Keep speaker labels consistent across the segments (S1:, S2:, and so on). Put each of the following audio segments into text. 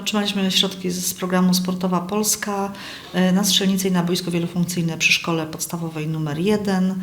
S1: Otrzymaliśmy środki z programu Sportowa Polska e, na strzelnice i na boisko wielofunkcyjne przy szkole podstawowej numer 1. E,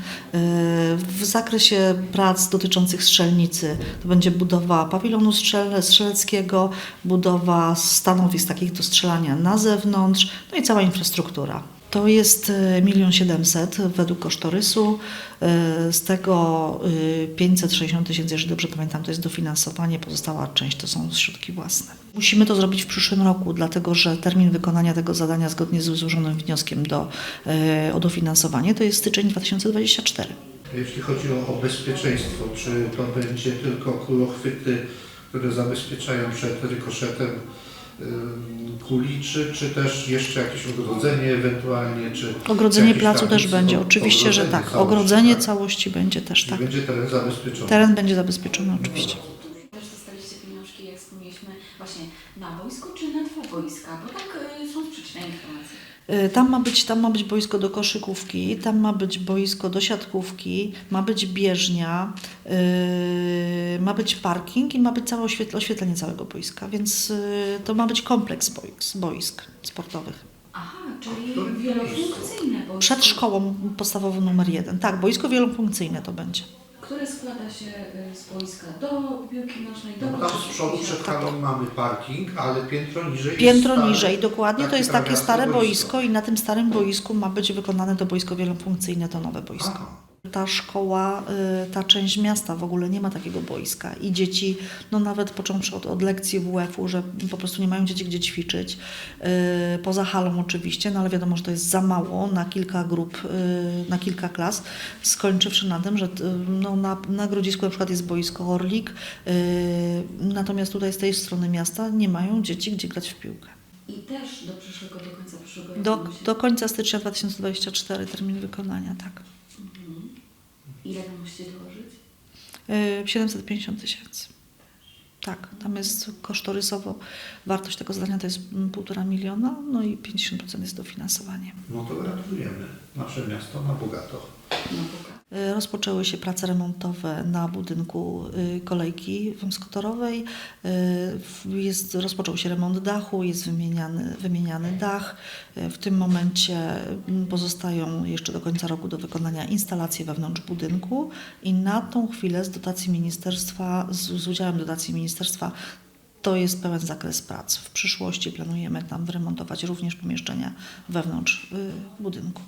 S1: W zakresie prac dotyczących strzelnicy to będzie budowa pawilonu strzel- strzeleckiego, budowa stanowisk takich do strzelania na zewnątrz, no i cała infrastruktura. To jest e, milion siedemset według kosztorysu. E, Z tego e, 560 tysięcy, jeżeli dobrze pamiętam, to jest dofinansowanie, pozostała część to są środki własne. Musimy to zrobić w przyszłym roku, dlatego że termin wykonania tego zadania zgodnie z złożonym wnioskiem do, e, o dofinansowanie to jest styczeń 2024.
S2: Jeśli chodzi o, o bezpieczeństwo, czy to będzie tylko kulochwyty, które zabezpieczają przed rykoszetem ym, kuli, czy, też jeszcze jakieś ogrodzenie ewentualnie, czy
S1: Ogrodzenie placu też będzie, oczywiście, że tak.
S2: całości,
S1: Ogrodzenie
S2: tak?
S1: całości będzie też,
S2: Czyli
S1: tak.
S2: będzie teren zabezpieczony.
S1: Teren będzie zabezpieczony oczywiście.
S3: Też dostaliście pieniążki, jak wspomnieliśmy, właśnie na boisku czy na dwa boiska? Bo tak y, są sprzeczne informacje.
S1: Y, Tam ma, być, tam ma być boisko do koszykówki, tam ma być boisko do siatkówki, ma być bieżnia, yy, ma być parking i ma być całe oświetl- oświetlenie całego boiska, więc yy, to ma być kompleks boisk, boisk sportowych.
S3: Aha, czyli wielofunkcyjne boisko.
S1: Przed szkołą podstawową numer jeden. Tak, boisko wielofunkcyjne to będzie.
S3: Które składa się y, z boiska do piłki nożnej, do
S2: No, tam z przodu przed halą mamy parking, ale piętro niżej
S1: Piętro
S2: jest stare,
S1: niżej, dokładnie, to
S2: takie
S1: jest takie stare boisko i na tym starym boisku ma być wykonane to boisko wielofunkcyjne, to nowe boisko.
S2: Aha.
S1: Ta szkoła, y, ta część miasta w ogóle nie ma takiego boiska i dzieci, no nawet począwszy od, od lekcji WF-u, że po prostu nie mają dzieci gdzie ćwiczyć, y, poza halą oczywiście, no ale wiadomo, że to jest za mało na kilka grup, y, na kilka klas, skończywszy na tym, że no, na, na Grodzisku na przykład jest boisko Orlik, natomiast tutaj z tej strony miasta nie mają dzieci gdzie grać w piłkę.
S3: I też do przyszłego, do końca przyszłego
S1: Do, do końca stycznia 2024 termin wykonania, tak.
S3: Ile wy musicie dołożyć?
S1: Y, 750 tysięcy. Tak, tam jest kosztorysowo wartość tego zadania to jest mm, półtora miliona, no i 50% jest dofinansowanie.
S2: No to gratulujemy. Nasze miasto na bogato.
S3: No boga.
S1: Y, Rozpoczęły się prace remontowe na budynku y, kolejki wąskotorowej. Y, Jest, rozpoczął się remont dachu, jest wymieniany, wymieniany dach. W tym momencie mm, pozostają jeszcze do końca roku do wykonania instalacje wewnątrz budynku i na tą chwilę z dotacji ministerstwa, z, z udziałem dotacji ministerstwa to jest pełen zakres prac. W przyszłości planujemy tam wyremontować również pomieszczenia wewnątrz budynku.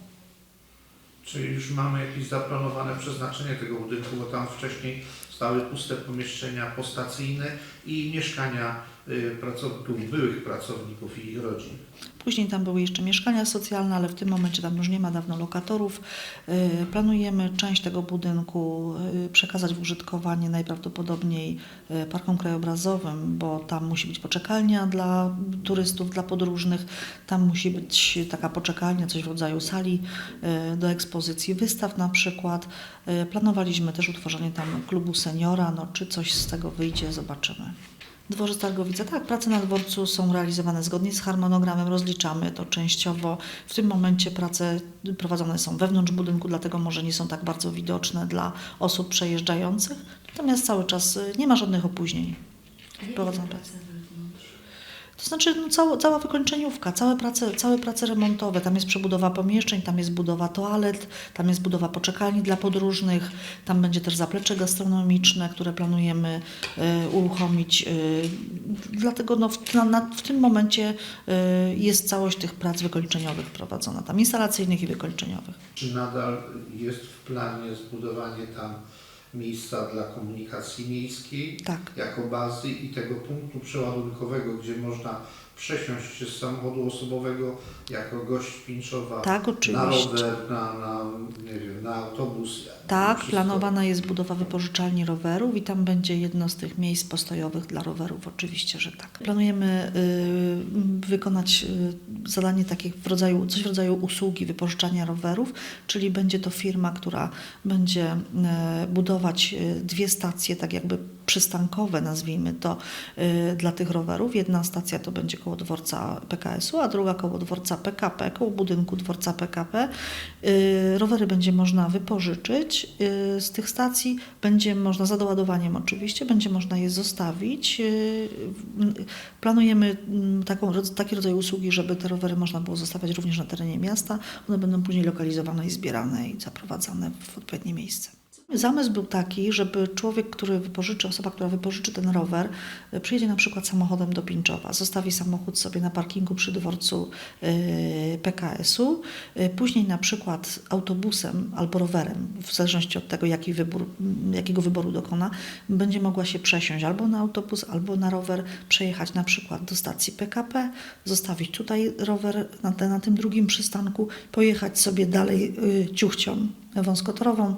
S2: Czyli już mamy jakieś zaplanowane przeznaczenie tego budynku, bo tam wcześniej stały puste pomieszczenia postacyjne i mieszkania y, pracowników, byłych pracowników i ich rodzin.
S1: Później tam były jeszcze mieszkania socjalne, ale w tym momencie tam już nie ma dawno lokatorów. Y, Planujemy część tego budynku y, przekazać w użytkowanie najprawdopodobniej parkom krajobrazowym, bo tam musi być poczekalnia dla turystów, dla podróżnych. Tam musi być taka poczekalnia, coś w rodzaju sali do ekspozycji wystaw na przykład. Planowaliśmy też utworzenie tam klubu seniora, no czy coś z tego wyjdzie, zobaczymy. Dworzec Targowice, tak, prace na dworcu są realizowane zgodnie z harmonogramem, rozliczamy to częściowo. W tym momencie prace prowadzone są wewnątrz budynku, dlatego może nie są tak bardzo widoczne dla osób przejeżdżających. Natomiast cały czas y, nie ma żadnych opóźnień. Prowadzą
S3: prace?
S1: To znaczy no, cała, cała wykończeniówka, całe prace, całe prace remontowe. Tam jest przebudowa pomieszczeń, tam jest budowa toalet, tam jest budowa poczekalni dla podróżnych, tam będzie też zaplecze gastronomiczne, które planujemy e, uruchomić. e, dlatego no, w, na, na, w tym momencie e, jest całość tych prac wykończeniowych prowadzona, tam instalacyjnych i wykończeniowych.
S2: Czy nadal jest w planie zbudowanie tam miejsca dla komunikacji miejskiej
S1: Tak.
S2: jako bazy i tego punktu przeładunkowego, gdzie można przesiąść się z samochodu osobowego jako gość Pińczowa
S1: Tak,
S2: na rower, na, na, nie wiem, na autobus.
S1: Tak,
S2: Wszystko.
S1: planowana jest budowa wypożyczalni rowerów i tam będzie jedno z tych miejsc postojowych dla rowerów, oczywiście, że tak. Planujemy y, wykonać y, zadanie takie w rodzaju, coś w rodzaju usługi wypożyczania rowerów, czyli będzie to firma, która będzie e, budować e, dwie stacje, tak jakby przystankowe, nazwijmy to, e, dla tych rowerów. Jedna stacja to będzie koło dworca PKS-u, a druga koło dworca PKP, koło budynku dworca PKP. E, Rowery będzie można wypożyczyć e, z tych stacji, będzie można za doładowaniem oczywiście, będzie można je zostawić. Planujemy mm, taką, taki rodzaj usługi, żeby te rowery można było zostawiać również na terenie miasta. One będą później lokalizowane i zbierane i zaprowadzane w odpowiednie miejsce. Zamysł był taki, żeby człowiek, który wypożyczy, osoba, która wypożyczy ten rower, y, przyjedzie na przykład samochodem do Pińczowa, zostawi samochód sobie na parkingu przy dworcu y, PKS-u, y, później na przykład autobusem albo rowerem, w zależności od tego, jaki wybór, m, jakiego wyboru dokona, będzie mogła się przesiąść albo na autobus, albo na rower, przejechać na przykład do stacji PKP, zostawić tutaj rower na, te, na tym drugim przystanku, pojechać sobie dalej ciuchcią wąskotorową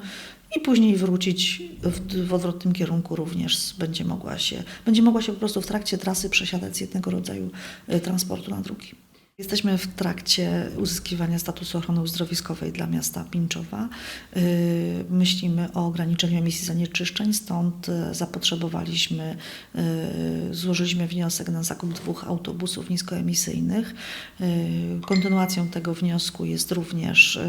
S1: i później wrócić w, w odwrotnym kierunku również będzie mogła się, będzie mogła się po prostu w trakcie trasy przesiadać z jednego rodzaju y, transportu na drugi. Jesteśmy w trakcie uzyskiwania statusu ochrony uzdrowiskowej dla miasta Pińczowa. Y, Myślimy o ograniczeniu emisji zanieczyszczeń, stąd y, zapotrzebowaliśmy, y, złożyliśmy wniosek na zakup dwóch autobusów niskoemisyjnych. Kontynuacją tego wniosku jest również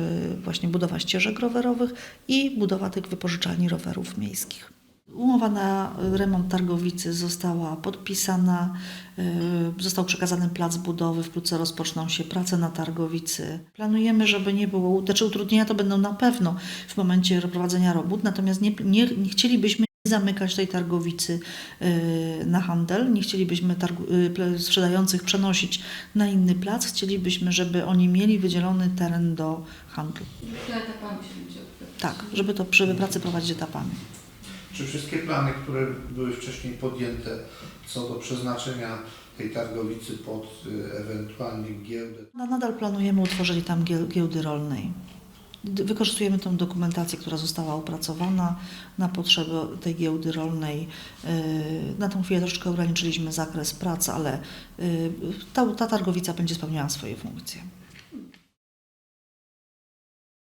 S1: właśnie budowa ścieżek rowerowych i budowa tych wypożyczalni rowerów miejskich. Umowa na remont targowicy została podpisana, y, został przekazany plac budowy, wkrótce rozpoczną się prace na targowicy. Planujemy, żeby nie było, znaczy utrudnienia to będą na pewno w momencie prowadzenia robót, natomiast nie, nie, nie chcielibyśmy zamykać tej targowicy y, na handel, nie chcielibyśmy ple- sprzedających przenosić na inny plac, chcielibyśmy, żeby oni mieli wydzielony teren do handlu.
S3: To etapami się będzie odbywać.
S1: Tak, żeby to żeby pracę prowadzić etapami.
S2: Czy wszystkie plany, które były wcześniej podjęte co do przeznaczenia tej targowicy pod y, ewentualnie giełdę,
S1: No, Nadal planujemy utworzenie tam giełdy rolnej. Wykorzystujemy tą dokumentację, która została opracowana na potrzeby tej giełdy rolnej. Yy, Na tą chwilę troszeczkę ograniczyliśmy zakres prac, ale yy, ta, ta targowica będzie spełniała swoje funkcje.